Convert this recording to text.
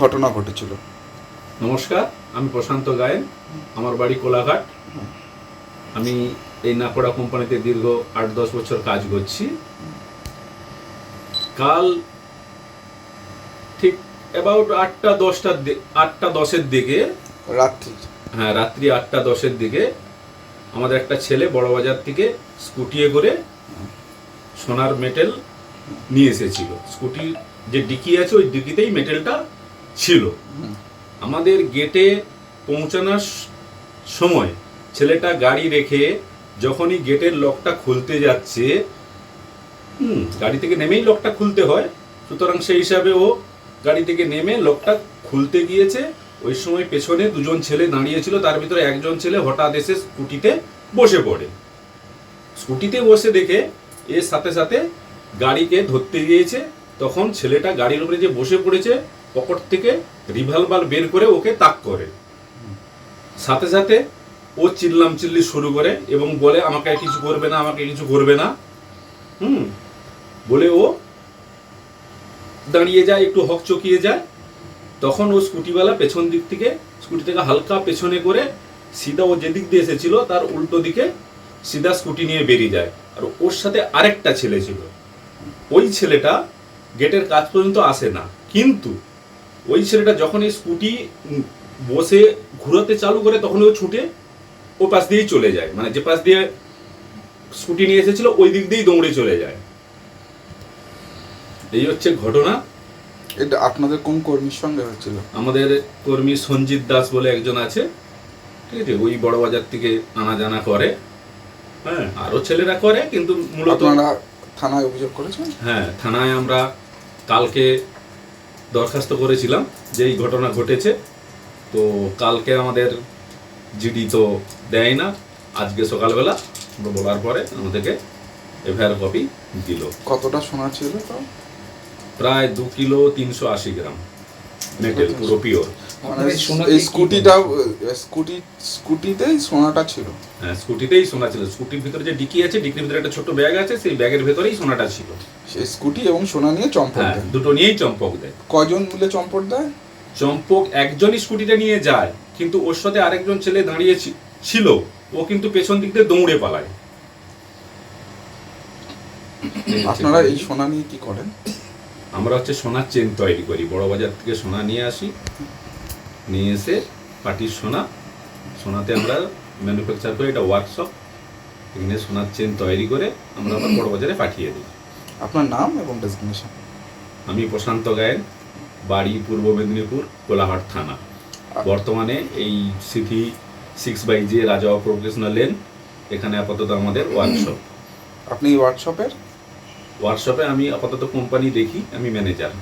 ঘটনা ঘটেছিল? নমস্কার আমি প্রশান্ত গায়েন আমার বাড়ি কোলাঘাট। আমি এই নাকোড়া কোম্পানিতে দীর্ঘ আট দশ বছর কাজ করছি। কাল ঠিক অ্যাবাউট আটটা দশটার আটটা দশের দিকে রাত্রি। হ্যাঁ রাত্রি আটটা দশের দিকে আমাদের একটা ছেলে বড়বাজার থেকে স্কুটিয়ে করে সোনার মেটেল নিয়ে এসেছিল। স্কুটি যে ডিকি আছে ওই ডিকিতেই মেটেলটা ছিল। আমাদের গেটে পৌঁছানোর সময় ছেলেটা গাড়ি রেখে যখনই গেটের লকটা খুলতে যাচ্ছে গাড়ি থেকে নেমেই লকটা খুলতে হয়। সুতরাং সেই হিসাবে ও গাড়ি থেকে নেমে লকটা খুলতে গিয়েছে। ওই সময় পেছনে দুজন ছেলে দাঁড়িয়েছিল তার ভিতরে একজন ছেলে হঠাৎ এসে স্কুটিতে বসে পড়ে। স্কুটিতে বসে দেখে এর সাথে সাথে গাড়িকে ধরতে গিয়েছে। তখন ছেলেটা গাড়ির উপরে যে বসে পড়েছে, পকেট থেকে রিভলভার বের করে ওকে তাক করে। সাথে সাথে ও চিল্লাম চিল্লি শুরু করে এবং বলে, আমাকে কিছু করবে না, আমাকে কিছু করবে না। হুম? বলে ও দাঁড়িয়ে যায়, একটু হক চকিয়ে যায়। তখন ও স্কুটিওয়ালা পেছন দিক থেকে, স্কুটি থেকে হালকা পেছনে করে সিধা ও যেদিক দিয়ে এসেছিল, তার উল্টো দিকে সিধা স্কুটি নিয়ে বেরিয়ে যায়। আর ওর সাথে আরেকটা ছেলে ছিল। ওই ছেলেটা গেটের কাজ পর্যন্ত আসে না। কিন্তু ওই ছেলেটা যখন এই স্কুটি বসে ঘুরাতে চালু করে তখন ও ছুটে ও পাশ দিয়েই চলে যায়। মানে যে পাশ দিয়ে স্কুটি নিয়ে এসেছিল ওই দিক দিয়েই দৌড়ে চলে যায়। এই হচ্ছে ঘটনা। এটা আপনাদের কোন কর্মীর সঙ্গে হয়েছিল? আমাদের কর্মী সঞ্জিত দাস বলে একজন আছে। ঠিক আছে ওই বড় বাজার থেকে আনা জানা করে। হ্যাঁ আরও ছেলেরা করে কিন্তু মূলত থানায় অভিযোগ করেছেন? হ্যাঁ থানায় আমরা কালকে দরখাস্ত করেছিলাম যে এই ঘটনা ঘটেছে। তো কালকে আমাদের জিডি তো দেয় না। আজকে সকালবেলা আমরা বলার পরে আমাদেরকে এফআইআর কপি দিল। কতটা সোনা ছিল তো প্রায় দু কিলো তিনশো আশি গ্রাম। মেটেল পুরো পিওর এই স্কুটিটা স্কুটি স্কুটিতেই সোনাটা ছিল। হ্যাঁ স্কুটিতেই সোনা ছিল। স্কুটির ভিতরে যে ডিকি আছে ডিকির ভিতরে একটা ছোট ব্যাগ আছে সেই ব্যাগের ভেতরেই সোনাটা ছিল। সেই স্কুটি এবং সোনা নিয়ে হ্যাঁ দেয়। দুটো নিয়েই চম্পক দেয়। কজন মিলে চম্পট দেয়? চম্পক একজনই স্কুটিটা নিয়ে যায় কিন্তু ওর সাথে আরেকজন ছেলে দাঁড়িয়ে ছিল। ও কিন্তু পেছন দিক দিয়ে দৌড়ে পালায়। আপনারা এই সোনা নিয়ে কি করেন? আমরা হচ্ছে সোনার চেন তৈরি করি। বড় বাজার থেকে সোনা নিয়ে আসি। নিয়ে এসে পাটির সোনা সোনাতে আমরা ম্যানুফ্যাকচার করি এটা ওয়ার্কশপ এখানে সোনার চেন তৈরি করে আমরা আবার বড় বাজারে পাঠিয়ে দিই। আপনার নাম এবং ডেজিগনেশন আমি প্রশান্ত গায়েন বাড়ি পূর্ব মেদিনীপুর কোলাহাট থানা। বর্তমানে এই সিটি সিক্স বাই যে রাজা প্রফেশনাল লেন এখানে আপাতত আমাদের ওয়ার্কশপ আপনি ওয়ার্কশপের ওয়ার্কশপে আমি আপাতত কোম্পানি দেখি আমি ম্যানেজার